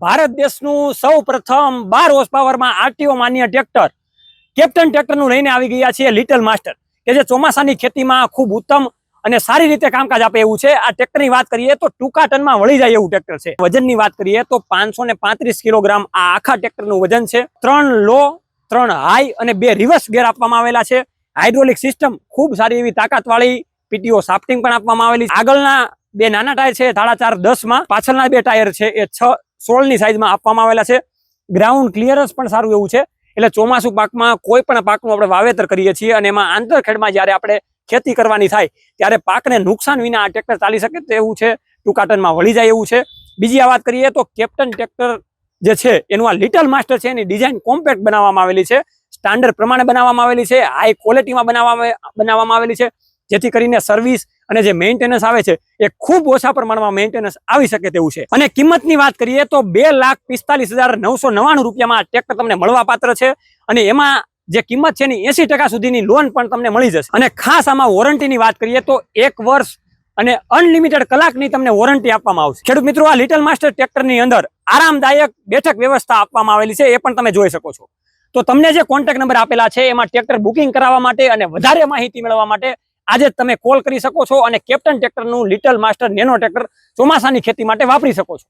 ભારત દેશનું સૌ પ્રથમ બાર હોર્સ પાવરમાં આરટીઓ માન્ય ટ્રેક્ટર કેપ્ટન ટ્રેક્ટરનું લઈને આવી ગયા છે લિટલ માસ્ટર કે જે ચોમાસાની ખેતીમાં ખૂબ ઉત્તમ અને સારી રીતે કામકાજ આપે એવું છે. આ ટ્રેક્ટરની વાત કરીએ તો ટૂંકા ટનમાં વળી જાય એવું ટ્રેક્ટર છે. વજનની વાત કરીએ તો પાંચસો કિલોગ્રામ આ આખા ટ્રેક્ટરનું વજન છે. ત્રણ લો, ત્રણ હાઈ અને બે રિવર્સ ગેર આપવામાં આવેલા છે. હાઇડ્રોલિક સિસ્ટમ ખૂબ સારી એવી તાકાતવાળી પીટીઓ સાફ્ટિંગ પણ આપવામાં આવેલી આગળના બે નાના ટાયર છે સાડા ચાર દસમાં, પાછળના બે ટાયર છે, એ છ સોળ સાઇઝમાં આપવામાં આવેલા છે. ગ્રાઉન્ડ ક્લિયરન્સ પણ સારું એવું છે. એટલે ચોમાસું પાકમાં કોઈ પણ પાકનું આપણે વાવેતર કરીએ છીએ અને એમાં આંતરખેડમાં જ્યારે આપણે ખેતી કરવાની થાય, ત્યારે પાકને નુકસાન વિના આ ટ્રેક્ટર ચાલી શકે તેવું છે. ટૂંકાટનમાં વળી જાય એવું છે. બીજી આ વાત કરીએ તો કેપ્ટન ટ્રેક્ટર જે છે, એનું આ લિટલ માસ્ટર છે. એની ડિઝાઇન કોમ્પેક્ટ બનાવવામાં આવેલી છે. સ્ટાન્ડર્ડ પ્રમાણે બનાવવામાં આવેલી છે. હાઈ ક્વોલિટીમાં બનાવવામાં બનાવવામાં આવેલી છે. જેથી કરીને સર્વિસ અને જે મેન્ટેનન્સ આવે છે, એ ખૂબ ઓછા પ્રમાણમાં મેન્ટેનન્સ આવી શકે તેવું છે. અને કિંમતની વાત કરીએ તો બે લાખ પિસ્તાલીસ હજાર નવસો નવ્વાણું રૂપિયામાં ટ્રેક્ટર તમને મળવા પાત્ર છે. અને એમાં જે કિંમત છે એની એસી ટકા સુધીની લોન પણ તમને મળી જશે. અને ખાસ આમાં વોરંટીની વાત કરીએ તો એક વર્ષ અને અનલિમિટેડ કલાકની તમને વોરંટી આપવામાં આવશે. ખેડૂત મિત્રો, આ લિટલ માસ્ટર ટ્રેક્ટરની અંદર આરામદાયક બેઠક વ્યવસ્થા આપવામાં આવેલી છે, એ પણ તમે જોઈ શકો છો. તો તમને જે કોન્ટેક્ટ નંબર આપેલા છે, એમાં ટ્રેક્ટર બુકિંગ કરાવવા માટે અને વધારે માહિતી મેળવવા માટે આજે તમે કોલ કરી શકો છો અને કેપ્ટન ટ્રેક્ટરનું લિટલ માસ્ટર નેનો ટ્રેક્ટર ચોમાસાની ખેતી માટે વાપરી શકો છો.